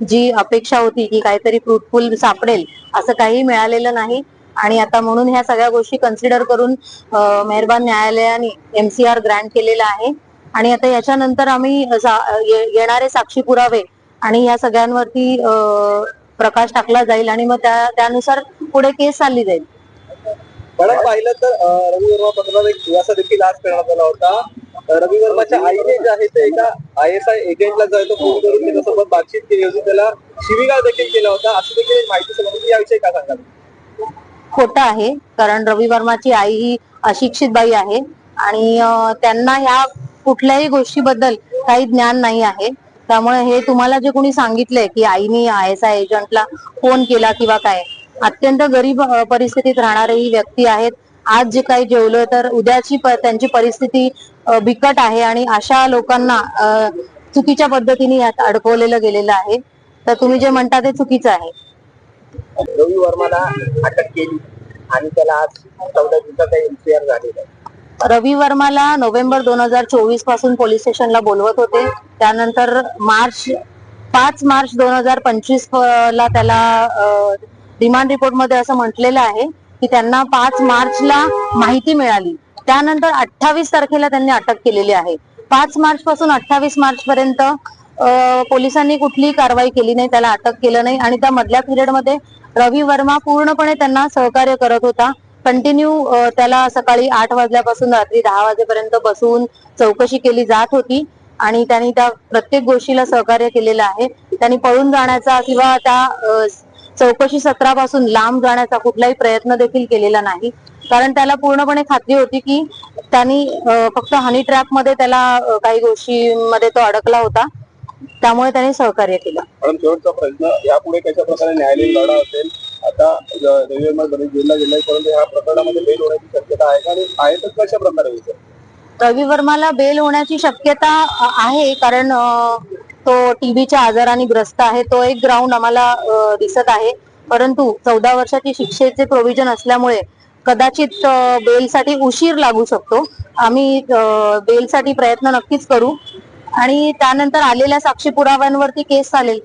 जी अपेक्षा होती की काहीतरी फ्रुटफुल सापडेल असं काही मिळालेलं नाही. आणि आता म्हणून ह्या सगळ्या गोष्टी कन्सिडर करून मेहरबान न्यायालयाने एमसीआर ग्रँट केलेला आहे. आणि आता याच्यानंतर आम्ही येणारे साक्षी पुरावे आणि या सगळ्यांवरती प्रकाश टाकला जाईल आणि मग त्या त्यानुसार पुढे केस चालली जाईल. पाहिलं तर रवी वर्मा पत्रात एक खुलासा देखील आज करण्यात आला होता. रवी वर्माच्या आईने जे आहे ते एका आय एस आय एजंटला जो आहे तो फोन करून त्याच्यासोबत बातचीत केली होती. त्याला शिवीगाळ देखील केला होता. असं देखील माहिती समजली याविषयी काय सांगाल? खोटं आहे कारण रवी वर्माची आई ही अशिक्षित बाई आहे आणि त्यांना ह्या कुठल्याही गोष्टीबद्दल काही ज्ञान नाही आहे. त्यामुळे हे तुम्हाला जे कोणी सांगितलंय की आईनी आय एस आय एजंटला फोन केला किंवा काय अत्यंत गरीब परिस्थितीत राहणारे ही व्यक्ती आहेत. आज जे काही जेवलोय तर उद्याची त्यांची परिस्थिती बिकट आहे आणि अशा लोकांना चुकीच्या पद्धतीने यात अडकवलेलं गेलेलं आहे. तर तुम्ही जे म्हणता ते चुकीचं आहे. रवी वर्माला अटक केली आणि त्याला आज चौदा दिवसाचा एनसीआर झालेला आहे. रवी वर्माला नोव्हेंबर दोन हजार चोवीसपासून पोलीस स्टेशनला बोलवत होते. त्यानंतर मार्च पाच मार्च दोन हजार पंचवीस ला त्याला रिमांड रिपोर्टमध्ये असं म्हटलेलं आहे. की त्यांना पाच मार्चला माहिती मिळाली. त्यानंतर अठ्ठावीस तारखेला त्यांनी अटक केलेली आहे. पाच मार्च पासून अठ्ठावीस मार्च पर्यंत पोलिसांनी कुठलीही कारवाई केली नाही त्याला अटक केलं नाही. आणि त्या मधल्या पिरियडमध्ये रवी वर्मा पूर्णपणे त्यांना सहकार्य करत होता. कंटिन्यू त्याला सकाळी आठ वाजल्यापासून रात्री दहा वाजेपर्यंत बसून चौकशी केली जात होती. आणि त्यांनी त्या प्रत्येक गोष्टीला सहकार्य केलेलं आहे. त्यांनी पळून जाण्याचा किंवा त्या चौकशी सत्रापासून लांब जाण्याचा कुठलाही प्रयत्न देखील केलेला नाही. कारण त्याला पूर्णपणे खात्री होती की त्यांनी फक्त हनी ट्रॅपमध्ये त्याला काही गोष्टींमध्ये तो अडकला होता. त्यामुळे त्यांनी सहकार्य केलं. शेवटचा प्रश्न यापुढे कशा प्रकारे न्यायालयीन लढा असेल? आता ज- रवी वर्मा जरी जेलला गेलाय परंतु ह्या प्रकरणामध्ये बेल होण्याची शक्यता आहे का? आणि आहे तर कशा प्रकारे होईल? रवी वर्माला बेल होण्याची शक्यता आहे. कारण तो टीबीच्या आजाराने ग्रस्त आहे. तो एक ग्राउंड आम्हाला दिसत आहे. परंतु चौदा वर्षाची शिक्षेचे प्रोव्हिजन असल्यामुळे कदाचित बेलसाठी उशीर लागू शकतो. आम्ही बेलसाठी प्रयत्न नक्कीच करू. आणि त्यानंतर आलेल्या साक्षी पुराव्यांवरती केस चालेल.